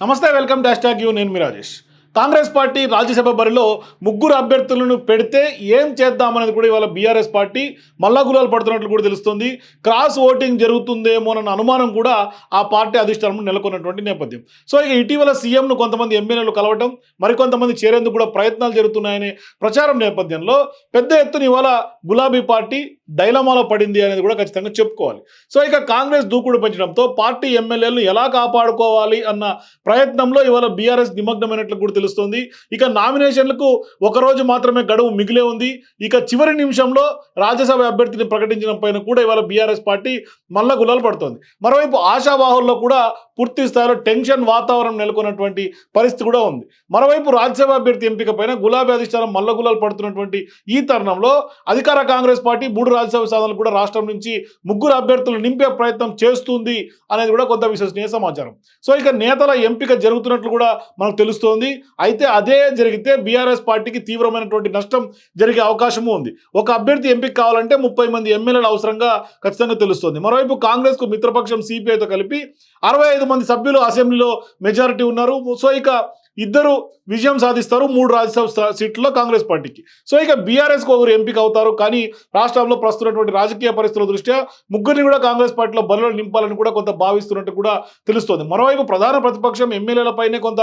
నమస్తే welcome dash tag you నేను మీ రాజేష్. కాంగ్రెస్ పార్టీ రాజ్యసభ బరిలో ముగ్గురు అభ్యర్థులను పెడితే ఏం చేద్దామనేది కూడా ఇవాళ బీఆర్ఎస్ పార్టీ మల్లగులాలు పడుతున్నట్లు కూడా తెలుస్తుంది. క్రాస్ ఓటింగ్ జరుగుతుందేమో అన్న అనుమానం కూడా ఆ పార్టీ అధిష్టానం నెలకొన్నటువంటి నేపథ్యం. సో ఇక ఇటీవల సీఎంను కొంతమంది ఎమ్మెల్యేలు కలవటం మరికొంతమంది చేరేందుకు కూడా ప్రయత్నాలు జరుగుతున్నాయనే ప్రచారం నేపథ్యంలో పెద్ద ఎత్తున ఇవాళ గులాబీ పార్టీ డైలమాలో పడింది అనేది కూడా ఖచ్చితంగా చెప్పుకోవాలి. సో ఇక కాంగ్రెస్ దూకుడు పెంచడంతో పార్టీ ఎమ్మెల్యేలను ఎలా కాపాడుకోవాలి అన్న ప్రయత్నంలో ఇవాళ బీఆర్ఎస్ నిమగ్నమైనట్లు కూడా తెలుస్తోంది. ఇక నామినేషన్లకు ఒకరోజు మాత్రమే గడువు మిగిలే ఉంది. ఇక చివరి నిమిషంలో రాజ్యసభ అభ్యర్థిని ప్రకటించడం పైన కూడా ఇవాళ బీఆర్ఎస్ పార్టీ మల్ల గులాలు పడుతోంది. మరోవైపు ఆశావాహుల్లో కూడా పూర్తి స్థాయిలో టెన్షన్ వాతావరణం నెలకొన్నటువంటి పరిస్థితి కూడా ఉంది. మరోవైపు రాజ్యసభ అభ్యర్థి ఎంపిక పైన గులాబీ అధిష్టానం మల్ల గులాలు పడుతున్నటువంటి ఈ తరుణంలో అధికార కాంగ్రెస్ పార్టీ మూడు రాజ్యసభ స్థానాలు కూడా రాష్ట్రం నుంచి ముగ్గురు అభ్యర్థులు నింపే ప్రయత్నం చేస్తుంది అనేది కూడా కొంత విశ్వసనీయ సమాచారం. సో ఇక నేతల ఎంపిక జరుగుతున్నట్లు కూడా మనకు తెలుస్తోంది. అయితే అదే జరిగితే బీఆర్ఎస్ పార్టీకి తీవ్రమైనటువంటి నష్టం జరిగే అవకాశము ఉంది. ఒక అభ్యర్థి ఎంపిక కావాలంటే ముప్పై మంది ఎమ్మెల్యేలు అవసరంగా ఖచ్చితంగా తెలుస్తోంది. మరోవైపు కాంగ్రెస్కు మిత్రపక్షం సిపిఐతో కలిపి అరవై ఐదు మంది సభ్యులు అసెంబ్లీలో మెజారిటీ ఉన్నారు. సో ఇక ఇద్దరు విజయం సాధిస్తారు మూడు రాజ్యసభ సీట్లలో కాంగ్రెస్ పార్టీకి. సో ఇక బీఆర్ఎస్కి ఒకరు ఎంపిక అవుతారు. కానీ రాష్ట్రంలో ప్రస్తున్నటువంటి రాజకీయ పరిస్థితుల దృష్ట్యా ముగ్గురిని కూడా కాంగ్రెస్ పార్టీలో బరిలో నింపాలని కూడా కొంత భావిస్తున్నట్టు కూడా తెలుస్తోంది. మరోవైపు ప్రధాన ప్రతిపక్షం ఎమ్మెల్యేలపైనే కొంత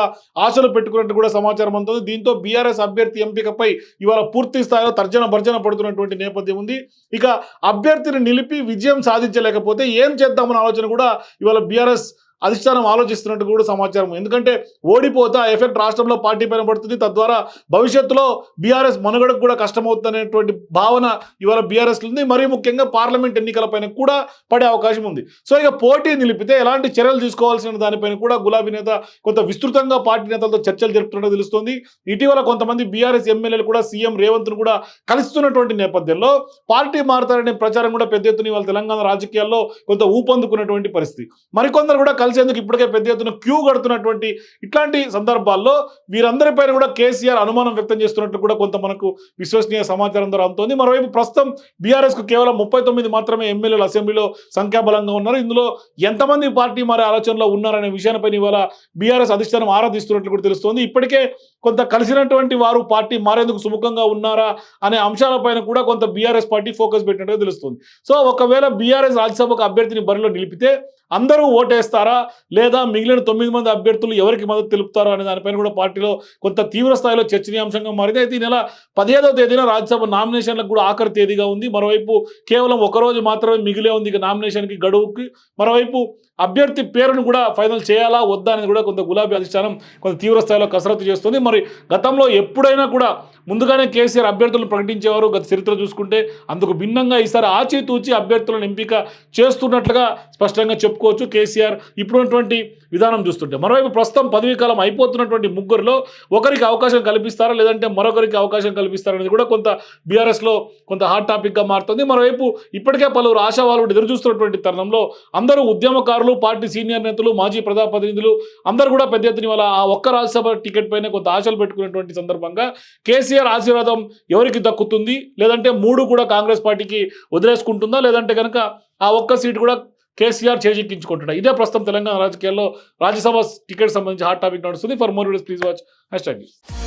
ఆశలు పెట్టుకున్నట్టు కూడా సమాచారం అందుతుంది. దీంతో బీఆర్ఎస్ అభ్యర్థి ఎంపికపై ఇవాళ పూర్తి స్థాయిలో తర్జన భర్జన పడుతున్నటువంటి నేపథ్యం ఉంది. ఇక అభ్యర్థిని నిలిపి విజయం సాధించలేకపోతే ఏం చేద్దామన్న ఆలోచన కూడా ఇవాళ బీఆర్ఎస్ అధిష్టానం ఆలోచిస్తున్నట్టు కూడా సమాచారం. ఎందుకంటే ఓడిపోతే ఆ ఎఫెక్ట్ రాష్ట్రంలో పార్టీ పైన పడుతుంది. తద్వారా భవిష్యత్తులో బీఆర్ఎస్ మనుగడకు కూడా కష్టమవుతుందనేటువంటి భావన ఇవాళ బీఆర్ఎస్ ఉంది. మరీ ముఖ్యంగా పార్లమెంట్ ఎన్నికల పైన కూడా పడే అవకాశం ఉంది. సో ఇక పోటీ నిలిపితే ఎలాంటి చర్యలు తీసుకోవాల్సిన దానిపైన కూడా గులాబీ నేత కొంత విస్తృతంగా పార్టీ నేతలతో చర్చలు జరుపుతున్నట్టు తెలుస్తోంది. ఇటీవల కొంతమంది బీఆర్ఎస్ ఎమ్మెల్యేలు కూడా సీఎం రేవంత్ను కూడా కలుస్తున్నటువంటి నేపథ్యంలో పార్టీ మారుతారనే ప్రచారం కూడా పెద్ద ఎత్తున ఇవాళ తెలంగాణ రాజకీయాల్లో కొంత ఊపందుకున్నటువంటి పరిస్థితి. మరికొందరు కూడా కలిసేందుకు ఇప్పటికే పెద్ద ఎత్తున క్యూ కడుతున్నటువంటి ఇట్లాంటి సందర్భాల్లో వీరందరిపైన కూడా కేసీఆర్ అనుమానం వ్యక్తం చేస్తున్నట్లు కూడా కొంత మనకు విశ్వసనీయ సమాచారం ద్వారా అందుతోంది. మరోవైపు ప్రస్తుతం బీఆర్ఎస్కు కేవలం ముప్పై తొమ్మిది మాత్రమే ఎమ్మెల్యేలు అసెంబ్లీలో సంఖ్యాబలంగా ఉన్నారు. ఇందులో ఎంతమంది పార్టీ మారే ఆలోచనలో ఉన్నారనే విషయాలపై ఇవాళ బీఆర్ఎస్ అధిష్టానం ఆరాధిస్తున్నట్లు కూడా తెలుస్తోంది. ఇప్పటికే కొంత కలిసినటువంటి వారు పార్టీ మారేందుకు సుముఖంగా ఉన్నారా అనే అంశాలపైన కూడా కొంత బీఆర్ఎస్ పార్టీ ఫోకస్ పెట్టినట్టుగా తెలుస్తుంది. సో ఒకవేళ బీఆర్ఎస్ రాజ్యసభకు అభ్యర్థిని బరిలో నిలిపితే అందరూ ఓటేస్తారా? లేదా మిగిలిన తొమ్మిది మంది అభ్యర్థులు ఎవరికి మద్దతు తెలుపుతారా అనే దానిపైన కూడా పార్టీలో కొంత తీవ్ర స్థాయిలో చర్చనీయాంశంగా మారింది. అయితే ఈ నెల పదిహేదవ తేదీన రాజ్యసభ నామినేషన్లకు కూడా ఆఖరి తేదీగా ఉంది. మరోవైపు కేవలం ఒక రోజు మాత్రమే మిగిలే ఉంది ఇక నామినేషన్కి గడువుకి. మరోవైపు అభ్యర్థి పేరును కూడా ఫైనల్ చేయాలా వద్దా అనేది కూడా కొంత గులాబీ అధిష్టానం కొంత తీవ్ర స్థాయిలో కసరత్తు చేస్తుంది. మరి గతంలో ఎప్పుడైనా కూడా ముందుగానే కేసీఆర్ అభ్యర్థులను ప్రకటించేవారు గత చరిత్ర చూసుకుంటే అందుకు భిన్నంగా ఈసారి ఆచితూచి అభ్యర్థులను ఎంపిక చేస్తున్నట్లుగా స్పష్టంగా చెప్పుకోవచ్చు. కేసీఆర్ ఇప్పుడున్నటువంటి విధానం చూస్తుంటే మరోవైపు ప్రస్తుతం పదవీ కాలం అయిపోతున్నటువంటి ముగ్గురులో ఒకరికి అవకాశం కల్పిస్తారా? లేదంటే మరొకరికి అవకాశం కల్పిస్తారనేది కూడా కొంత బీఆర్ఎస్లో కొంత హాట్ టాపిక్గా మారుతుంది. మరోవైపు ఇప్పటికే పలువురు ఆశావాళ్ళు ఎదురు చూస్తున్నటువంటి తరుణంలో అందరూ ఉద్యమకారులు పార్టీ సీనియర్ నేతలు మాజీ ప్రజాప్రతినిధులు అందరూ కూడా పెద్ద ఎత్తున వల్ల ఆ ఒక్క రాజ్యసభ టికెట్ పైన కొంత ఆశలు పెట్టుకున్నటువంటి సందర్భంగా కేసీఆర్ ఆశీర్వాదం ఎవరికి దక్కుతుంది? లేదంటే మూడు కూడా కాంగ్రెస్ పార్టీకి వదిలేసుకుంటుందా? లేదంటే కనుక ఆ ఒక్క సీట్ కూడా కేసీఆర్ చేజిక్కించుకుంటాడు ఇదే ప్రస్తుతం తెలంగాణ రాజకీయాల్లో రాజ్యసభ టికెట్ సంబంధించి హాట్ టాపిక్ నడుస్తుంది. For more videos please watch hashtag